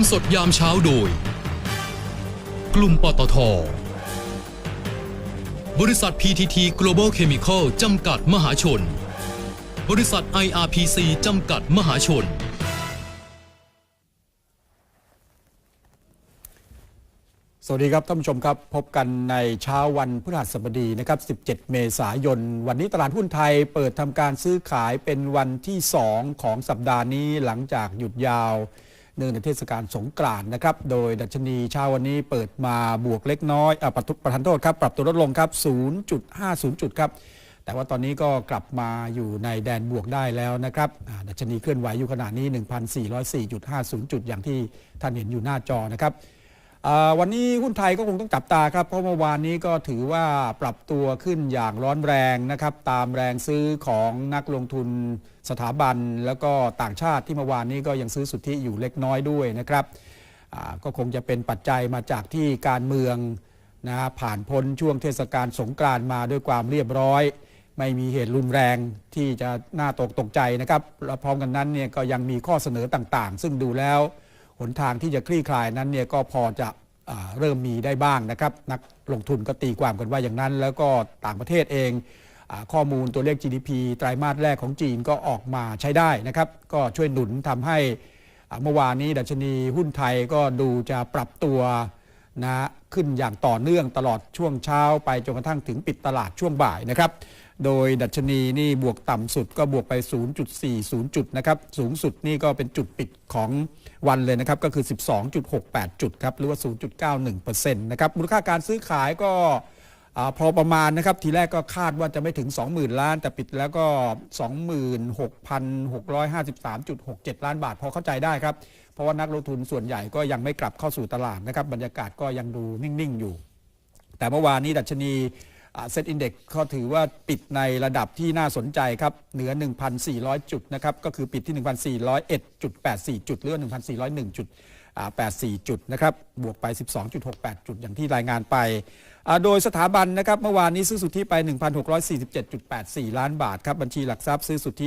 มสดยามเช้าโดย กลุ่มปตท บริษัท PTT Global Chemical จำกัดมหาชน บริษัท IRPC จำกัดมหาชน สวัสดีครับท่านผู้ชมครับ พบกันในเช้าวันพฤหัสบดีนะครับ 17 เมษายน วันนี้ตลาดหุ้นไทยเปิดทำการซื้อขายเป็นวันที่ 2 ของสัปดาห์นี้หลังจากหยุดยาว เนื่องในเทศกาลสงกรานต์นะครับ โดยดัชนีเช้าวันนี้เปิดมาบวกเล็กน้อยอะประทุประทันโทษครับ ปรับตัวลดลงครับ 0.50 จุดครับ แต่ว่าตอนนี้ก็กลับมาอยู่ในแดนบวกได้แล้วนะครับ ดัชนีเคลื่อนไหวอยู่ขณะนี้ 1,404.50 จุดอย่างที่ท่านเห็นอยู่หน้าจอนะครับ วันนี้หุ้นไทยก็คงต้องจับตาครับ เพราะเมื่อวานนี้ก็ถือว่าปรับตัวขึ้นอย่างร้อนแรงนะครับ ตามแรงซื้อของนักลงทุนสถาบัน แล้วก็ต่างชาติที่เมื่อวานนี้ก็ยังซื้อสุทธิอยู่เล็กน้อยด้วยนะครับก็คงจะเป็นปัจจัยมาจากที่การเมืองนะผ่านพ้นช่วงเทศกาลสงกรานมาด้วยความเรียบร้อย ไม่มีเหตุรุนแรงที่จะน่าตกตกใจนะครับและพร้อมกันนั้นเนี่ยก็ยังมีข้อเสนอต่างๆ ซึ่งดูแล้ว หนทางที่จะคลี่คลายนั้นเนี่ยก็พอจะเริ่มมีได้บ้างนะครับนักลงทุนก็ตีความกันว่าอย่างนั้น แล้วก็ต่างประเทศเองอข้อมูลตัวเลข GDP ไตรมาสแรกของจีนก็ออกมาใช้ได้นะครับ ก็ช่วยหนุนทำให้เมื่อวานนี้ดัชนีหุ้นไทยก็ดูจะปรับตัว นะขึ้นอย่างต่อเนื่องตลอดช่วงเช้าไปจนกระทั่งถึงปิดตลาดช่วงบ่ายนะครับ โดยดัชนีนี่บวกต่ำสุดก็บวกไป 0.40 จุดนะครับ สูงสุดนี่ก็เป็นจุดปิดของวันเลยนะครับ ก็คือ 12.68 จุดครับ หรือว่า 0.91%นะครับ มูลค่าการซื้อขายก็ อพอประมาณนะครับ ทีแรกก็คาดว่าจะไม่ถึง 20,000 ล้าน แต่ปิดแล้วก็ 26,653.67 ล้านบาท พอเข้าใจได้ครับ เพราะว่านักลงทุนส่วนใหญ่ก็ยังไม่กลับเข้าสู่ตลาดนะครับ บรรยากาศก็ยังดูนิ่ง ๆ อยู่ แต่เมื่อวานนี้ดัชนีเซ็ตอินเด็กเขาถือว่าปิดในระดับที่น่าสนใจครับ เหนือ 1,400 จุดนะครับ ก็คือปิดที่ 1,401.84 จุดหรือว่า 84 จุดนะครับบวกไป 12.68 จุดอย่างที่รายงานไป โดยสถาบันนะครับเมื่อวานนี้ซื้อสุทธิไป 1,647.84 ล้านบาทครับบัญชีหลักทรัพย์ซื้อสุทธิ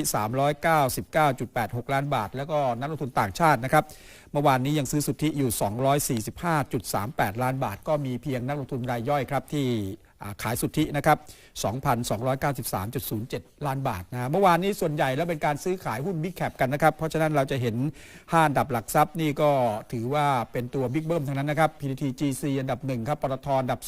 399.86 ล้านบาท แล้วก็นักลงทุนต่างชาตินะครับเมื่อวานนี้ยังซื้อสุทธิอยู่ 245.38 ล้านบาท ก็มีเพียงนักลงทุนรายย่อยครับที่ ขายสุทธินะครับ 2,293.07 ล้านบาทนะเมื่อวานนี้ส่วนใหญ่แล้วเป็นการซื้อขายหุ้นบิ๊กแคปกันนะครับ เพราะฉะนั้นเราจะเห็นห้าอันดับหลักทรัพย์นี่ก็ถือว่าเป็นตัวบิ๊กเบิ้มทั้งนั้นนะครับ PTT GC อันดับ 1 ครับปตทอันดับ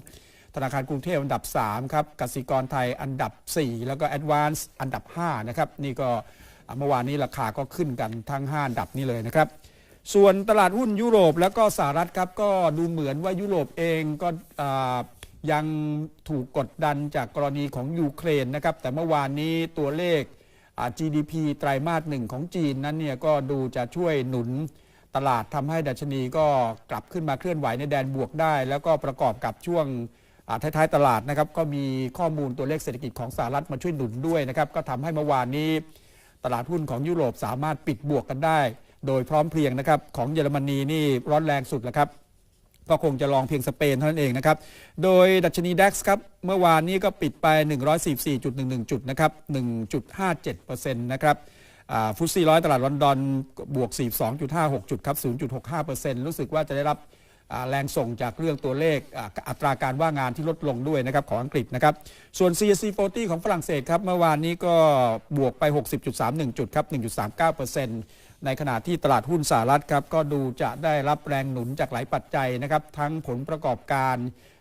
2ธนาคารกรุงเทพอันดับ 3 ครับกสิกรไทยอันดับ 4 แล้วก็ Advance อันดับ 5 นะครับ นี่ก็เมื่อวานนี้ราคาก็ขึ้นกันทั้ง 5 อันดับนี้เลยนะครับ ส่วนตลาดหุ้นยุโรปแล้วก็สหรัฐครับ ก็ดูเหมือนว่ายุโรปเองก็ ยังถูกกดดันจากกรณีของยูเครนนะครับ แต่เมื่อวานนี้ตัวเลข GDP ไตรมาสหนึ่งของจีนนั้นเนี่ยก็ดูจะช่วยหนุนตลาดทำให้ดัชนีก็กลับขึ้นมาเคลื่อนไหวในแดนบวกได้ แล้วก็ประกอบกับช่วงท้ายๆตลาดนะครับก็มีข้อมูลตัวเลขเศรษฐกิจของสหรัฐมาช่วยหนุนด้วยนะครับก็ทำให้เมื่อวานนี้ ตลาดหุ้นของยุโรปสามารถปิดบวกกันได้ โดยพร้อมเพรียงนะครับของเยอรมนีนี่ร้อนแรงสุดแล้วครับ ก็คงจะลองเพียงสเปนเท่านั้นเองนะครับ โดยดัชนีดัคครับ เมื่อวานนี้ก็ปิดไป 144.11 จุดนะครับ 1.57%นะครับฟุตซี่ร้อยตลาดลอนดอน บวก 42.56 จุดครับ 0.65%รู้สึกว่าจะได้รับแรงส่งจากเรื่องตัวเลขอัตราการว่างงานที่ลดลงด้วยนะครับของอังกฤษนะครับ ส่วน CAC 40 ของฝรั่งเศสครับ เมื่อวานนี้ก็บวกไป 60.31 จุดครับ 1.39% ในขณะที่ตลาดหุ้นสหรัฐครับก็ดูจะได้รับแรงหนุนจากหลายปัจจัยนะครับ ทั้งผลประกอบการ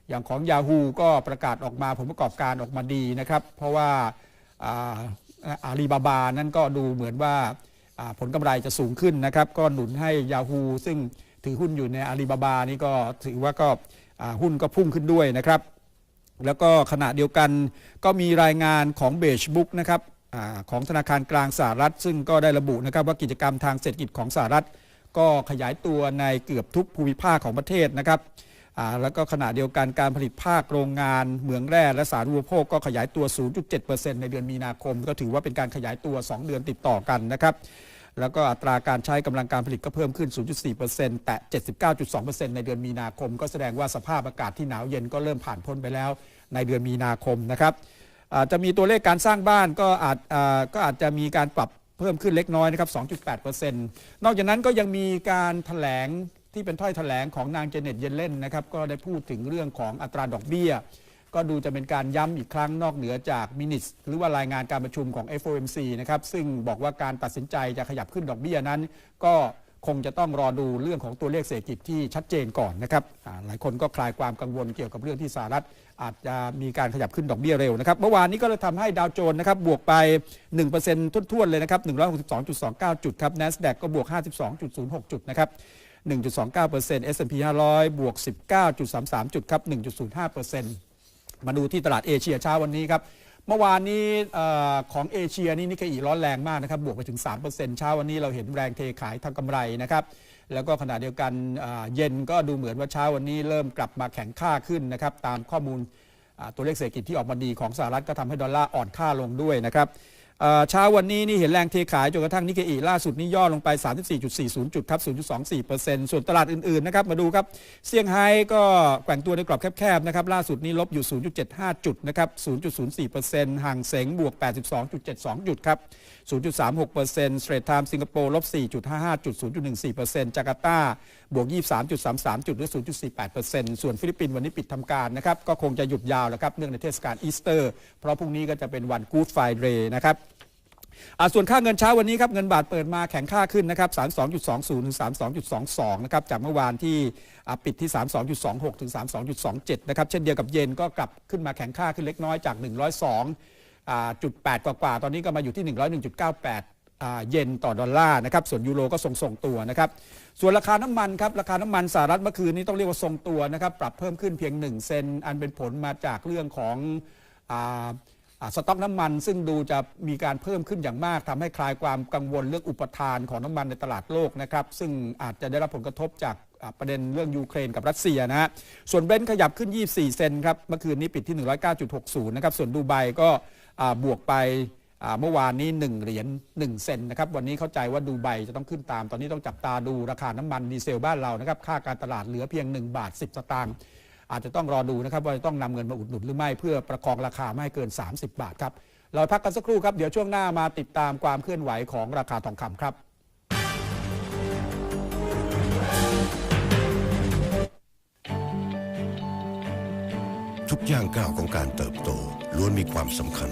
อย่างของ Yahoo ก็ประกาศออกมาผลประกอบการออกมาดีนะครับ เพราะว่าอาลีบาบานั้นก็ดูเหมือนว่าผลกำไรจะสูงขึ้นนะครับ ก็หนุนให้ Yahoo ซึ่งถือหุ้นอยู่ในอาลีบาบานี่ก็ถือว่าก็หุ้นก็พุ่งขึ้นด้วยนะครับ แล้วก็ขณะเดียวกันก็มีรายงานของเบจบุ๊กนะครับ ของธนาคารกลางสหรัฐ ซึ่งก็ได้ระบุนะครับว่ากิจกรรมทางเศรษฐกิจของสหรัฐ ก็ขยายตัวในเกือบทุกภูมิภาคของประเทศนะครับแล้วก็ขณะเดียวกันการผลิตภาคโรงงานเหมืองแร่และสารณูปโภคก็ขยายตัว 0.7%ในเดือนมีนาคม ก็ถือว่าเป็นการขยายตัว 2 เดือนติดต่อกันนะครับแล้วก็อัตราการใช้กำลังการผลิตก็เพิ่มขึ้น 0.4%แต่ 79.2%ในเดือนมีนาคม ก็แสดงว่าสภาพอากาศที่หนาวเย็นก็เริ่มผ่านพ้นไปแล้วในเดือนมีนาคมนะครับ อาจจะมีตัวเลขการสร้างบ้านก็อาจก็อาจจะมีการปรับเพิ่มขึ้นเล็กน้อยนะครับ 2.8%นอกจากนั้นก็ยังมีการแถลงที่เป็นถ้อยแถลงของนางเจเน็ตเยนเล่นนะครับ ก็ได้พูดถึงเรื่องของอัตราดอกเบี้ย ก็ดูจะเป็นการย้ำอีกครั้งนอกเหนือจากมินิสหรือว่ารายงานการประชุมของ FOMC นะครับ ซึ่งบอกว่าการตัดสินใจจะขยับขึ้นดอกเบี้ยนั้น ก็ คงจะต้องรอดูเรื่องของตัวเลขเศรษฐกิจที่ชัดเจนก่อนนะครับหลายคนก็คลายความกังวลเกี่ยวกับเรื่องที่สหรัฐอาจจะมีการขยับขึ้นดอกเบี้ยเร็วนะครับเมื่อวานนี้ก็เลยทำให้ดาวโจนส์นะครับบวกไป 1%ทุ่นๆเลยนะครับ 162.29 จุดครับ NASDAQ ก็บวก 52.06 จุดนะครับ 1.29% S&P 500 บวก 19.33 จุดครับ 1.05%มาดูที่ตลาดเอเชียเช้าวันนี้ครับ เมื่อวานนี้ของเอเชียนี่นิกเกอีร้อนแรงมากนะครับ บวกไปถึง 3%เช้าวันนี้เราเห็นแรงเทขายทางกำไรนะครับ แล้วก็ขณะเดียวกันเย็นก็ดูเหมือนว่าเช้าวันนี้เริ่มกลับมาแข็งค่าขึ้นนะครับ ตามข้อมูลตัวเลขเศรษฐกิจที่ออกมาดีของสหรัฐก็ทำให้ดอลลาร์อ่อนค่าลงด้วยนะครับ เช้าวันนี้นี่เห็นแรงเทขายจนกระทั่งนิกเกอีล่าสุดนี่ย่อลงไป 34.40 จุดครับ 0.24%ส่วนตลาดอื่นๆนะครับมาดูครับเซี่ยงไฮ้ก็แกว่งตัวในกรอบแคบๆนะครับล่าสุดนี้ลบอยู่ 0.75 จุดนะครับ 0.04%ห่างเสงบวก 82.72 จุดครับ 0.36%สเตรทไทม์สิงคโปร์ลบ 4.55 จุด 0.14%จาการ์ตาบวก 23.33 จุดหรือ 0.48%ส่วนฟิลิปปินส์วันนี้ปิดทำการนะครับก็คงจะหยุดยาวแล้วครับเนื่องในเทศกาลอีสเตอร์ เพราะพรุ่งนี้ก็จะเป็นวันกู๊ดไฟเดย์นะครับส่วนค่าเงินเช้าวันนี้ครับเงินบาทเปิดมาแข็งค่าขึ้นนะครับ 32.20 ถึง 32.22 นะครับจากเมื่อวานที่ปิดที่ 32.26 ถึง 32.27 นะครับเช่นเดียวกับเยนก็กลับขึ้นมาแข็งค่าขึ้นเล็กน้อยจาก 102อ่าจุด8กว่าๆตอนนี้ก็มาอยู่ที่ 101.98อ่า เยนต่อดอลลาร์นะครับส่วนยูโรก็ทรงๆตัวนะครับส่วนราคาน้ำมันครับราคาน้ำมันสหรัฐเมื่อคืนนี้ต้องเรียกว่าทรงตัวนะครับปรับเพิ่มขึ้นเพียง 1 เซนอันเป็นผลมาจากเรื่องของออสต็อกน้ำมัน ซึ่งดูจะมีการเพิ่มขึ้นอย่างมากทำให้คลายความกังวลเรื่องอุปทานของน้ำมันในตลาดโลกนะครับซึ่งอาจจะได้รับผลกระทบจากประเด็นเรื่องยูเครนกับรัสเซียนะฮะส่วนเบนท์ขยับขึ้น 24 เซนครับเมื่อคืนนี้ปิดที่ 109.60นะครับส่วนดูไบก็บวกไป เมื่อวานนี้ 1 เหรียญ1เซนนะครับ วันนี้เข้าใจว่าดูไบจะต้องขึ้นตาม ตอนนี้ต้องจับตาดูราคาน้ำมันดีเซลบ้านเรานะครับ ค่าการตลาดเหลือเพียง 1 บาท 10 สตางค์อาจจะต้องรอดูนะครับ ว่าจะต้องนำเงินมาอุดหนุนหรือไม่เพื่อประคองราคาไม่ให้เกิน 30 บาทครับ เราพักกันสักครู่ครับ เดี๋ยวช่วงหน้ามาติดตามความเคลื่อนไหวของราคาทองคำครับทุกย่างก้าวของการเติบโตล้วนมีความสำคัญ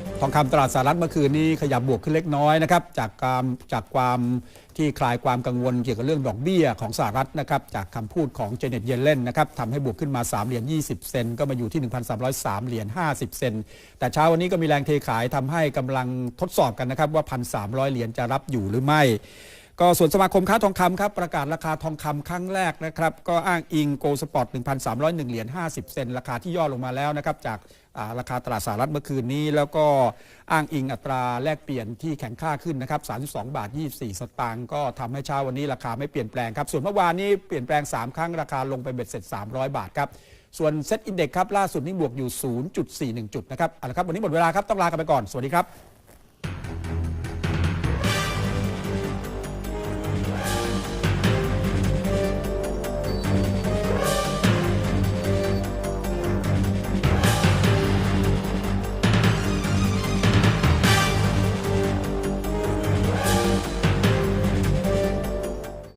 ทองคำตลาดสหรัฐเมื่อคืนนี้ขยับบวกขึ้นเล็กน้อยนะครับจากความจากความที่คลายความกังวลเกี่ยวกับเรื่องดอกเบี้ยของสหรัฐนะครับจากคำพูดของเจเน็ตเยนเลนนะครับทำให้บวกขึ้นมา 3 เหรียญ 20 เซนก็มาอยู่ที่ 1,303 เหรียญ 50 เซนแต่เช้าวันนี้ก็มีแรงเทขายทำให้กำลังทดสอบกันนะครับว่า 1,300 เหรียญจะรับอยู่หรือไม่ ก็ส่วนสมาคมค้าทองคำครับประกาศราคาทองคำครั้งแรกนะครับก็อ้างอิงโกลสปอร์ต 1,301 เหรียญ 50 เซนราคาที่ย่อลงมาแล้วนะครับจาการาคาตลาดสหรัฐเมื่อคืนนี้ แล้วก็อ้างอิงอัตราแลกเปลี่ยนที่แข็งค่าขึ้นนะครับ32 บาท 24 สตางค์ก็ทำให้เช้าวันนี้ราคาไม่เปลี่ยนแปลงครับ ส่วนเมื่อวานนี้เปลี่ยนแปลง 3 ครั้งราคาลงไปเบ็ดเสร็จ 300 บาทครับส่วนเซ็ตอินเด็กครับล่าสุดนี้บวกอยู่ 0.41 จุดนะครับเอาละครับวันนี้หมดเวลาครับต้องลากันไปก่อนสวัสดีครับ